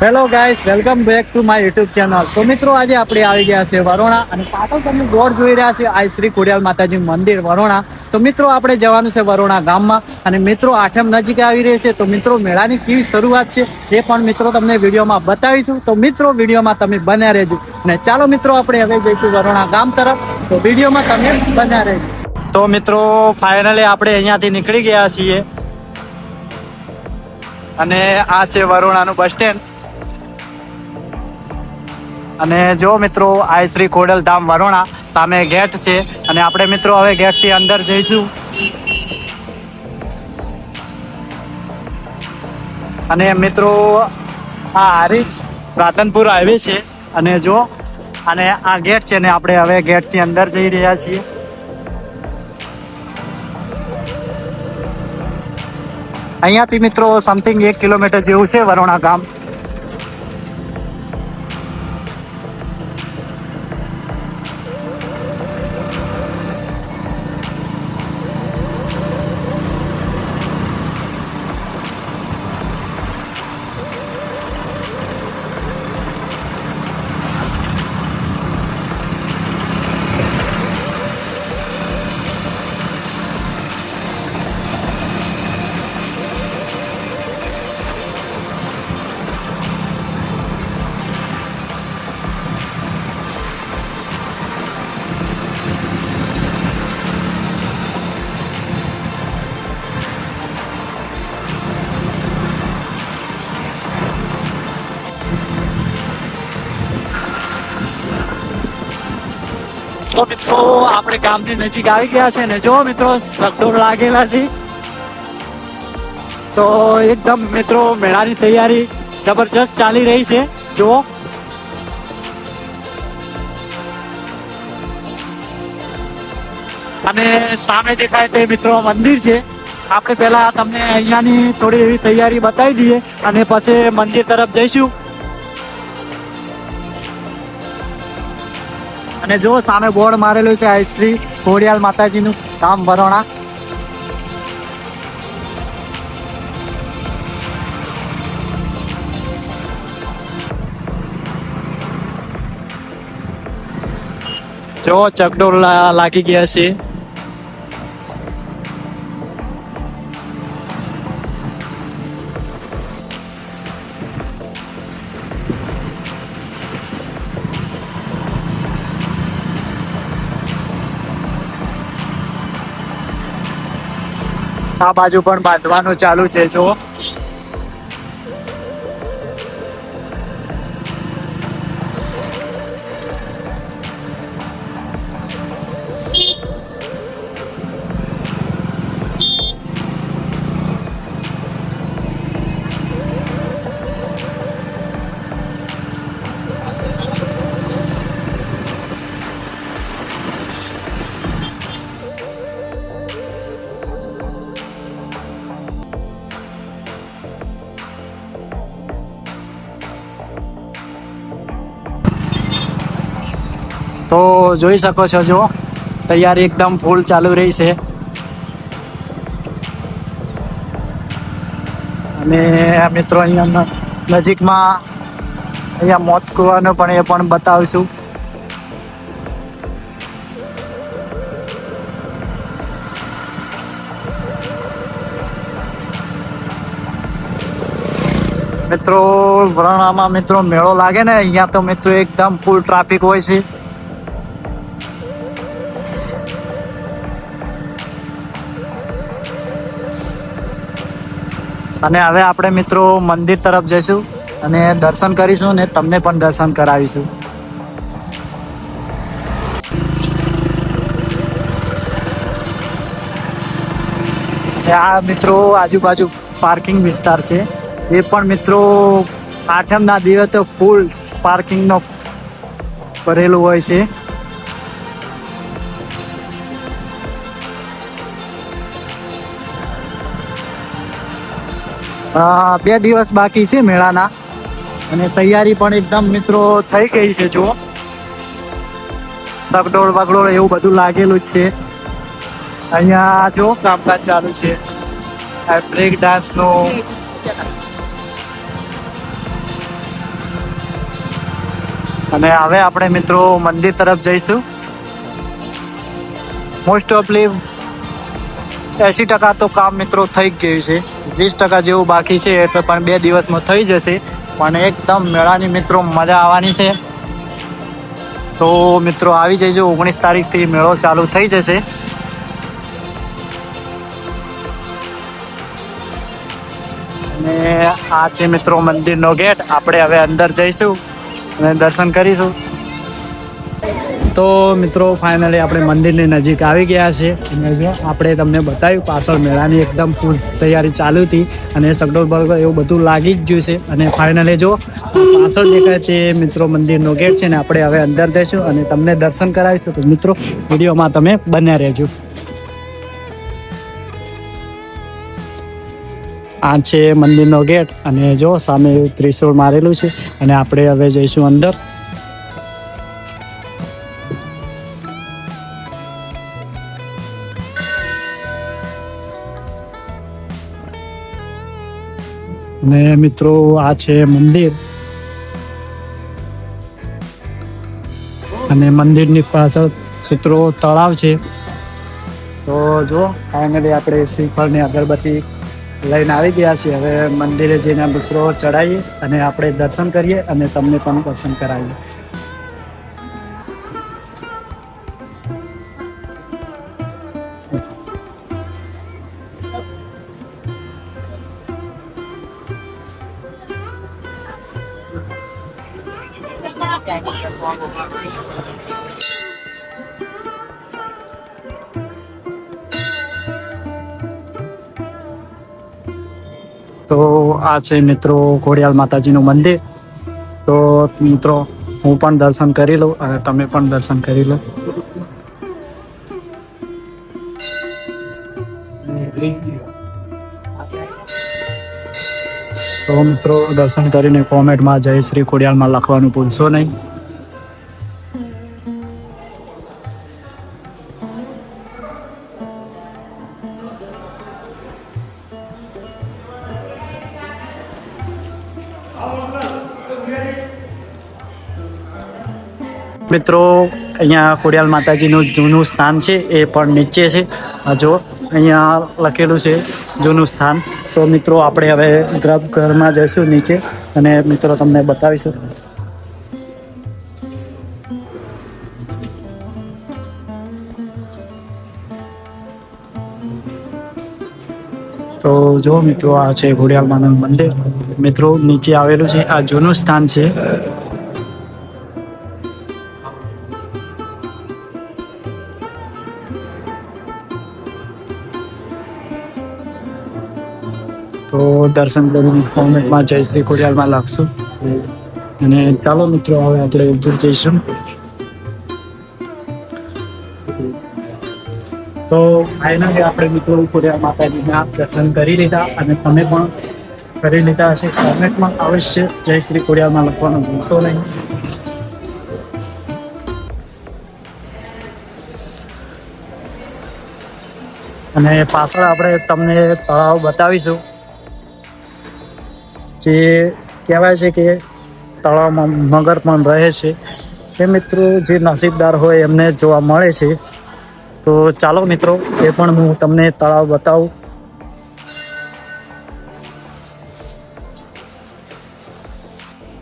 Hello guys welcome back to my YouTube channel તો મિત્રો આજે આપણે આવી ગયા છે વરોણા અને પાટણ તમે બોર્ડ જોઈ રહ્યા છે આ શ્રી ખોડિયાલ માતાજી મંદિર વરોણા. તો મિત્રો આપણે જવાનું છે વરોણા ગામમાં અને મિત્રો આઠમ નજીક આવી રહી છે. તો મિત્રો મેળાની કેવી શરૂઆત છે એ પણ મિત્રો તમને વિડીયોમાં બતાવીશું. તો મિત્રો વિડીયોમાં તમે બન્યા રહેજો. અને ચાલો મિત્રો આપણે હવે જઈશું વરોણા ગામ તરફ. તો વિડીયોમાં તમે બન્યા રહેજો. તો મિત્રો ફાઇનલી આપણે અહીંયાથી નીકળી ગયા છીએ. અને આ છે વરોણાનું બસ સ્ટેન્ડ અને જો મિત્રો આ શ્રી ખોડલ ધામ વરોણા સામે ગેટ છે અને આપણે મિત્રો હવે ગેટથી અંદર જઈશું. અને મિત્રો, આ હારીજ રાધનપુર હાઈવે છે અને જો, અને આ ગેટ છે ને આપણે હવે ગેટથી અંદર જઈ રહ્યા છીએ. અહીંયાથી મિત્રો સમથિંગ એક કિલોમીટર જેવું છે વરોણા ગામ. તો મિત્રો, આપણે ગામની નજીક આવી ગયા છે ને જો મિત્રો, સગડોળ લાગેલા છે. તો એકદમ મિત્રો, મેળાની તૈયારી જબરજસ્ત ચાલી રહી છે. જુઓ. અને સામે દેખાય તે મિત્રો મંદિર છે. આપણે પહેલા તમને અહીંયાની થોડી એવી તૈયારી બતાવી દઈએ અને પછી મંદિર તરફ જઈશું. અને જો સામે બોર્ડ મારેલું છે આઈશ્રી શ્રી ખોડિયાલ માતાજીનું કામ વરોણા. જો ચકડોળ લાગી ગયા છે. આ બાજુ પણ બાંધવાનું ચાલુ છે જો તો જોઈ શકો છો, જો. તૈયારી એકદમ ફૂલ ચાલુ રહી છે. અને મિત્રો અહીંયા નજીકમાં અહીંયા મોત કુવાનું પણ એ પણ બતાવીશું. મિત્રો, વરણામાં મિત્રો મેળો લાગે ને, અહીંયા તો મિત્રો એકદમ ફૂલ ટ્રાફિક હોય છે. અને હવે આપણે મિત્રો મંદિર તરફ જઈશું અને દર્શન કરીશું ને તમને પણ દર્શન કરાવીશું. આ મિત્રો આજુબાજુ પાર્કિંગ વિસ્તાર છે. એ પણ મિત્રો આઠમના દિવસે ફૂલ પાર્કિંગનો ભરેલું હોય છે. બે દિવસ બાકી છે મેળાના. અને તૈયારી પણ એકદમ મિત્રો થઈ ગઈ છે, જુઓ. સગડોળ વગડોળ એવું બધું લાગેલું જ છે. અહીંયા જો કામકાજ ચાલુ છે. આ બ્રેક ડાન્સનું અને હવે આપણે મિત્રો મંદિર તરફ જઈશું. મોસ્ટ ઓફલી એસી ટકા તો કામ મિત્રો થઈ ગયું છે. વીસ ટકા જેવું બાકી છે એટલે પણ બે દિવસમાં થઈ જશે. પણ એકદમ મેળાની મિત્રો મજા આવવાની છે. તો મિત્રો આવી જજો, ઓગણીસ તારીખથી મેળો ચાલુ થઈ જશે. અને આ છે મિત્રો મંદિરનો ગેટ. આપણે હવે અંદર જઈશું અને દર્શન કરીશું. તો મિત્રો ફાઇનલી આપણે મંદિરની નજીક આવી ગયા છે આપણે તમને બતાવ્યું, પાછળ મેળાની એકદમ ફૂલ તૈયારી ચાલુ હતી અને સગડોલ બગડોળ એવું બધું લાગી જ ગયું છે. અને ફાઇનલી જો, પાછળ દેખાય તે મિત્રો મંદિરનો ગેટ છે ને, આપણે હવે અંદર જઈશું અને તમને દર્શન કરાવીશું. તો મિત્રો, વિડીયોમાં તમે બન્યા રહેજો. આ છે મંદિરનો ગેટ અને જો, સામે ત્રિશૂળ મારેલું છે અને આપણે હવે જઈશું અંદર. અને મિત્રો, આ છે મંદિર. અને મંદિરની પાછળ મિત્રો તળાવ છે. તો જો ફાઇનલી આપણે શ્રીફળની અગરબત્તી લઈને આવી ગયા છીએ. હવે મંદિરે જઈને મિત્રો ચડાવીએ અને આપણે દર્શન કરીએ અને તમને પણ દર્શન કરાવીએ. તો આ છે મિત્રો ખોડિયાલ માતાજીનું મંદિર. તો મિત્રો, હું પણ દર્શન કરી લઉં અને તમે પણ દર્શન કરી લો. તો મિત્રો, દર્શન કરીને કોમેન્ટમાં જય શ્રી ખોડિયાલમાં લખવાનું ભૂલશો નહીં. મિત્રો, અહીંયા ખોડિયાલ માતાજીનું જૂનું સ્થાન છે, એ પણ નીચે છે. જો અહીંયા લખેલું છે જૂનું સ્થાન. તો મિત્રો, આપણે હવે ઘરમાં જઈશું નીચે અને મિત્રો તમને બતાવીશું. તો જો મિત્રો, આ છે ઘોડિયાલ માતાનું મંદિર. મિત્રો, નીચે આવેલું છે આ જૂનું સ્થાન છે. તો દર્શન કરીને કોમેન્ટમાં જય શ્રી ખોડિયાલમાં લાગશું. અને ચાલો મિત્રો, હવે આપણે દૂર જઈશું. તો ફાઇનલી આપણે મિત્રો ખોડિયાલ માતાજીના દર્શન કરી લીધા અને તમે પણ કરી લીધા હશે. કોમેન્ટમાં અવશ્ય જય શ્રી ખોડિયાલમાં લખવાનું ભૂલશો નહીં. અને પાછળ આપણે તમને તળાવ બતાવીશું. જે કહેવાય છે કે તળાવમાં મગર પણ રહે છે. એ મિત્રો જે નસીબદાર હોય એમને જોવા મળે છે. તો ચાલો મિત્રો, એ પણ હું તમને તળાવ બતાવું.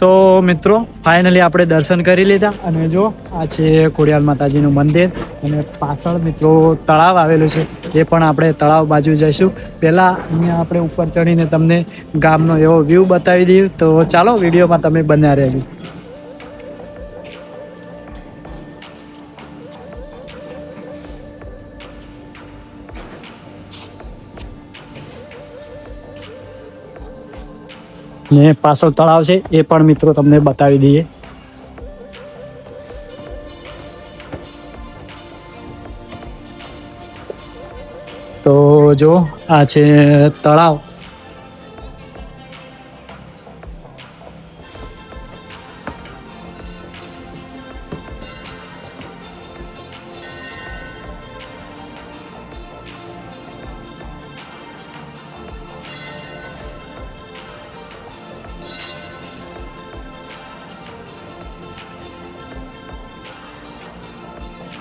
તો મિત્રો ફાઇનલી આપણે દર્શન કરી લીધા અને જો આ છે ખોડિયાલ માતાજીનું મંદિર અને પાછળ મિત્રો તળાવ આવેલું છે, એ પણ આપણે તળાવ બાજુ જઈશું. પહેલાં અહીંયા આપણે ઉપર ચડીને તમને ગામનો એવો વ્યૂ બતાવી દઈએ. તો ચાલો વિડીયોમાં તમે બન્યા રહેજો. ને પાછળ તળાવ છે, એ પણ મિત્રો તમને બતાવી દઈએ. તો જો, આ છે તળાવ.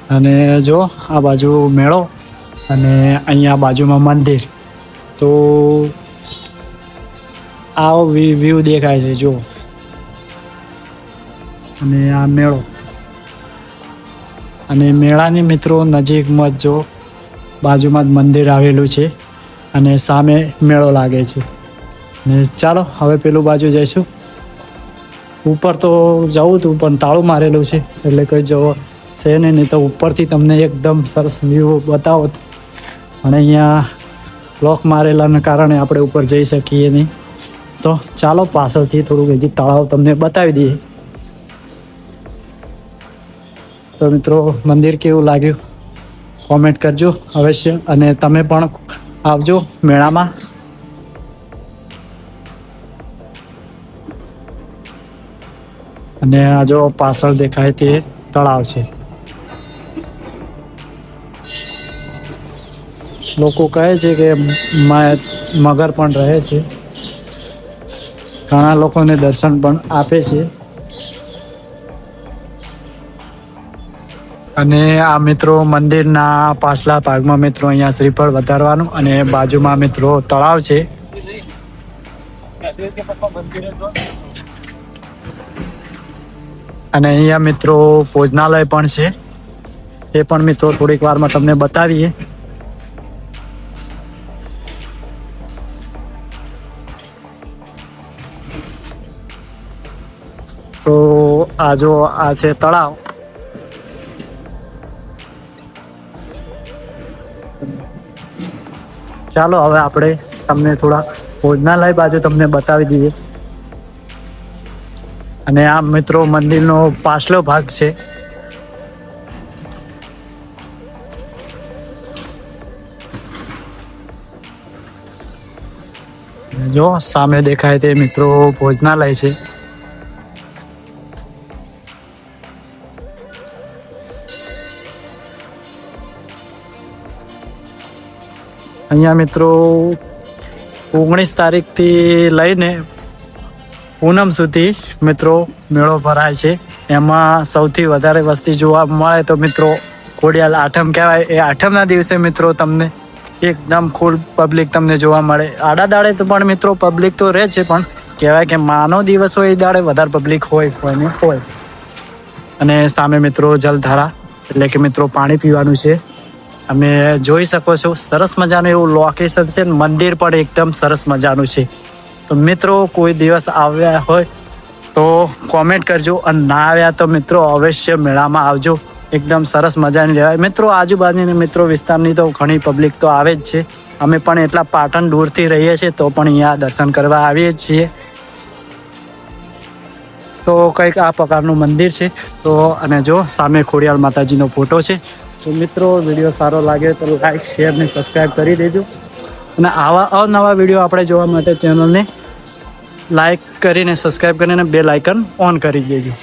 અને જો આ બાજુ મેળો અને અહીંયા બાજુમાં મંદિર, તો આવો વ્યૂ દેખાય છે જો અને આ મેળો. અને મેળાની મિત્રો નજીકમાં જ જો બાજુમાં જ મંદિર આવેલું છે અને સામે મેળો લાગે છે. ને ચાલો, હવે પેલું બાજુ જઈશું. ઉપર તો જવું હતું પણ તાળું મારેલું છે, એટલે કંઈ જવો છે ને, નહીં તો ઉપરથી તમને એકદમ સરસ વ્યૂ બતાવો. અને અહીંયા લોક મારેલાને કારણે આપણે ઉપર જઈ શકીએ નહીં. તો ચાલો પાછળથી થોડુંક હજી તળાવ તમને બતાવી દઈએ. તો મિત્રો, મંદિર કેવું લાગ્યું? કોમેન્ટ કરજો અવશ્ય. અને તમે પણ આવજો મેળામાં. અને આ જો પાછળ દેખાય તે તળાવ છે. લોકો કહે છે કે મગર પણ રહે છે. ઘણા લોકોને દર્શન પણ આપે છે. અને આ મિત્રો મંદિરના પાછલા ભાગમાં મિત્રો અહીંયા શ્રીફળ વધારવાનું અને બાજુમાં મિત્રો તળાવ છે. અને અહીંયા મિત્રો ભોજનાલય પણ છે. એ પણ મિત્રો થોડીક વારમાં તમને બતાવીએ. આ જો આ છે તળાવ. ચાલો હવે આપણે તમને થોડા ભોજનાલય બાજુ તમને બતાવી દઈએ. અને આ મિત્રો મંદિરનો પાછલો ભાગ છે. જો, સામે દેખાય તે મિત્રો ભોજનાલય છે. અહીંયા મિત્રો, ઓગણીસ તારીખથી લઈને પૂનમ સુધી મિત્રો મેળો ભરાય છે. એમાં સૌથી વધારે વસ્તી જોવા મળે તો મિત્રો ખોડિયાલ આઠમ કહેવાય. એ આઠમના દિવસે મિત્રો તમને એકદમ ફૂલ પબ્લિક તમને જોવા મળે. આડા દાડે તો પણ મિત્રો પબ્લિક તો રહે છે, પણ કહેવાય કે માનો દિવસ હોય એ દાડે વધારે પબ્લિક હોય હોય હોય. અને સામે મિત્રો જલધારા, એટલે કે મિત્રો પાણી પીવાનું છે. અમે જોઈ શકો છો, સરસ મજાનું એવું લોકેશન છે મંદિર પણ એકદમ સરસ મજાનું છે. તો મિત્રો, કોઈ દિવસ આવ્યા હોય તો કોમેન્ટ કરજો અને ના આવ્યા તો મિત્રો, અવશ્ય મેળામાં આવજો. એકદમ સરસ મજાની રહેવાય. મિત્રો, આજુબાજુની મિત્રો વિસ્તારની તો ઘણી પબ્લિક તો આવે જ છે. અમે પણ એટલા પાટણ દૂરથી રહીએ છીએ, તો પણ અહીંયા દર્શન કરવા આવીએ છીએ. તો કંઈક આ પ્રકારનું મંદિર છે. તો અને જો સામે ખોડિયાળ માતાજીનો ફોટો છે. તો મિત્રો વીડિયો સારો લાગે તો લાઈક શેર ને સબસ્ક્રાઈબ કરી દેજો. અને આવા અવનવા વીડિયો આપણે જોવા માટે ચેનલને લાઈક કરીને સબસ્ક્રાઈબ કરીને બે લાઇકન ઓન કરી દેજો.